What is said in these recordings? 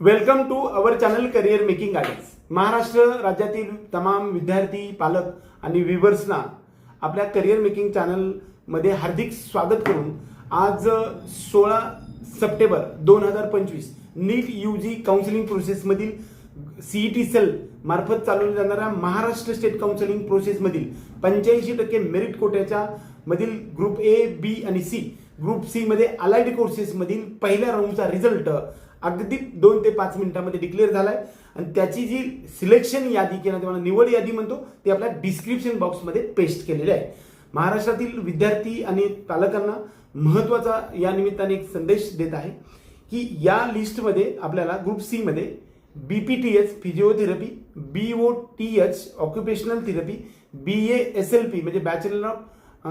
Welcome to our channel career making guides Maharashtra राज्यातील तमाम विद्यार्थी पालक आणि व्ह्युवर्सना आपल्या करिअर मेकिंग चॅनलमध्ये हार्दिक स्वागत करून आज सोळा सप्टेंबर दोन हजार पंचवीस नीट यू जी काउन्सिलिंग प्रोसेसमधील सीईटी सेल मार्फत चालवल्या जाणाऱ्या महाराष्ट्र स्टेट काउन्सिलिंग प्रोसेसमधील पंच्याऐंशी टक्के मेरिट कोट्याच्या मधील ग्रुप ए बी आणि सी ग्रुप सीमध्ये अलाइड कोर्सेसमधील पहिल्या राऊंडचा रिझल्ट अगदी दोन ते पाच मिनिटांमध्ये डिक्लेअर झालाय. आणि त्याची जी सिलेक्शन यादी किंवा तुम्हाला निवड यादी म्हणतो ती आपल्या डिस्क्रिप्शन बॉक्समध्ये पेस्ट केलेली आहे. महाराष्ट्रातील विद्यार्थी आणि पालकांना महत्त्वाचा या निमित्ताने एक संदेश देत आहे की या लिस्टमध्ये आपल्याला ग्रुप सीमध्ये B P T H physiotherapy B O T H occupational therapy B A S L P म्हणजे बॅचलर ऑफ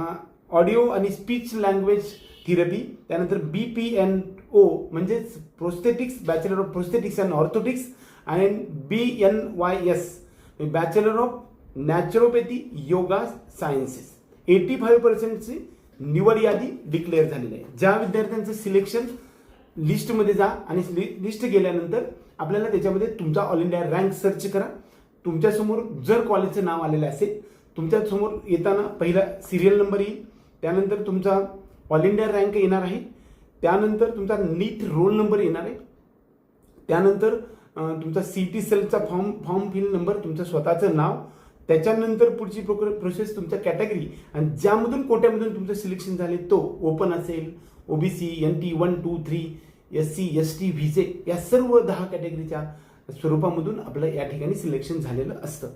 ऑडिओ आणि स्पीच लँग्वेज थेरपी त्यानंतर बी पी एन ओ म्हणजेच prosthetics bachelor of prosthetics and orthotics and B N Y S bachelor of naturopathy yoga sciences eighty five पर्सेंटची निवड यादी declare झालेली आहे. ज्या विद्यार्थ्यांचं सिलेक्शन लिस्टमध्ये जा आणि लिस्ट गेल्यानंतर आपल्याला त्याच्यामध्ये तुमचा ऑल इंडिया रँक सर्च करा. तुमच्यासमोर जर कॉलेजचं नाव आलेलं असेल तुमच्यासमोर येताना पहिला सिरियल नंबर येईल. त्यानंतर तुमचा ऑल इंडिया रँक येणार आहे. त्यानंतर तुमचा नीट रोल नंबर येणार आहे. त्यानंतर तुमचा सी टी सेलचा फॉर्म फॉर्म फिल नंबर तुमचं स्वतःचं नाव त्याच्यानंतर पुढची प्रोसेस तुमच्या कॅटेगरी आणि ज्यामधून कोट्यामधून तुमचं सिलेक्शन झाले तो ओपन असेल. OBC N T one two three S C S T VJ या सर्व दहा कॅटेगरीच्या स्वरूपामधून आपलं या ठिकाणी सिलेक्शन झालेलं असतं.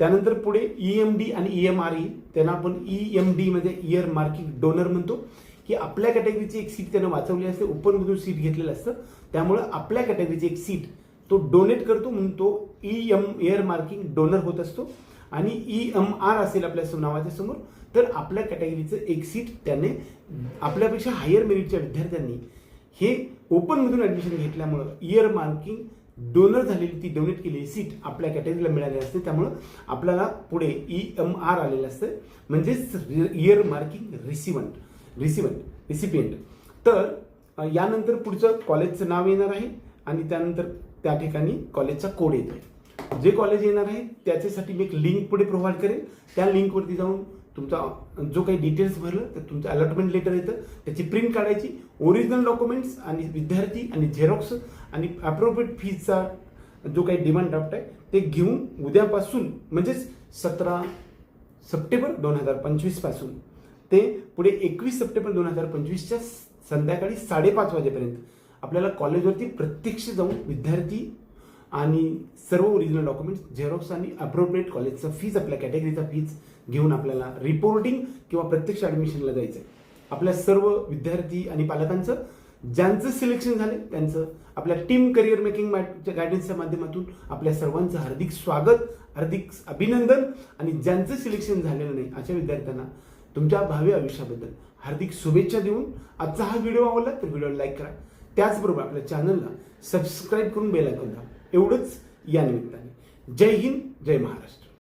त्यानंतर पुढे ई एम डी आणि ई एम आर ई त्यांना आपण ई एम डी म्हणजे इयर मार्किंग डोनर म्हणतो. की आपल्या कॅटेगरीची एक सीट त्यानं वाचवली असते ओपनमधून सीट घेतलेलं असतं त्यामुळं आपल्या कॅटेगरीची एक सीट तो डोनेट करतो म्हणून तो E M ear marking donor होत असतो. आणि ई एम आर असेल आपल्या नावाच्या समोर तर आपल्या कॅटेगरीचं एक सीट त्याने आपल्यापेक्षा हायर मेरिटच्या विद्यार्थ्यांनी हे ओपनमधून ॲडमिशन घेतल्यामुळं इयर मार्किंग डोनर झालेली ती डोनेट केलेली सीट आपल्या कॅटेगरीला मिळाली असते. त्यामुळं आपल्याला पुढे ई एम आर आलेलं असतं. म्हणजेच year marking recipient recipient recipient तर यानंतर पुढचं कॉलेजचं नाव येणार आहे आणि त्यानंतर त्या ठिकाणी कॉलेजचा कोड येतो जे कॉलेज येणार आहे त्याच्यासाठी मी एक लिंक पुढे प्रोव्हाइड करेल त्या लिंकवरती जाऊन तुमचा जो काही डिटेल्स भरलं तर तुमचं अलॉटमेंट लेटर येतं. त्याची प्रिंट काढायची ओरिजिनल डॉक्युमेंट्स आणि विद्यार्थी आणि झेरॉक्स आणि अप्रोप्रिएट फीजचा जो काही डिमांड ड्राफ्ट आहे ते घेऊन उद्यापासून म्हणजेच सतरा सप्टेंबर दोन हजार पंचवीसपासून ते पुढे एकवीस सप्टेंबर दोन हजार पंचवीसच्या संध्याकाळी साडेपाच वाजेपर्यंत आपल्याला कॉलेजवरती प्रत्यक्ष जाऊन विद्यार्थी आणि सर्व ओरिजिनल डॉक्युमेंट्स झेरॉक्स आणि अप्रोप्रिएट कॉलेजचं फीज आपल्या कॅटेगरीचा फीज घेऊन आपल्याला रिपोर्टिंग किंवा प्रत्यक्ष ॲडमिशनला जायचं आहे आपल्या सर्व विद्यार्थी आणि पालकांचं ज्यांचं सिलेक्शन झालं त्यांचं आपल्या टीम करिअर मेकिंग गायडन्सच्या माध्यमातून आपल्या सर्वांचं हार्दिक स्वागत हार्दिक अभिनंदन आणि ज्यांचं सिलेक्शन झालेलं नाही अशा विद्यार्थ्यांना तुमच्या भावी आयुष्याबद्दल. हार्दिक शुभेच्छा देऊन आजचा हा व्हिडिओ आवडला तर व्हिडिओला लाईक करा. त्याचबरोबर आपल्या चॅनलला सबस्क्राईब करून बेल आयकॉन द्या एवढंच या निमित्ताने. जय हिंद जय महाराष्ट्र.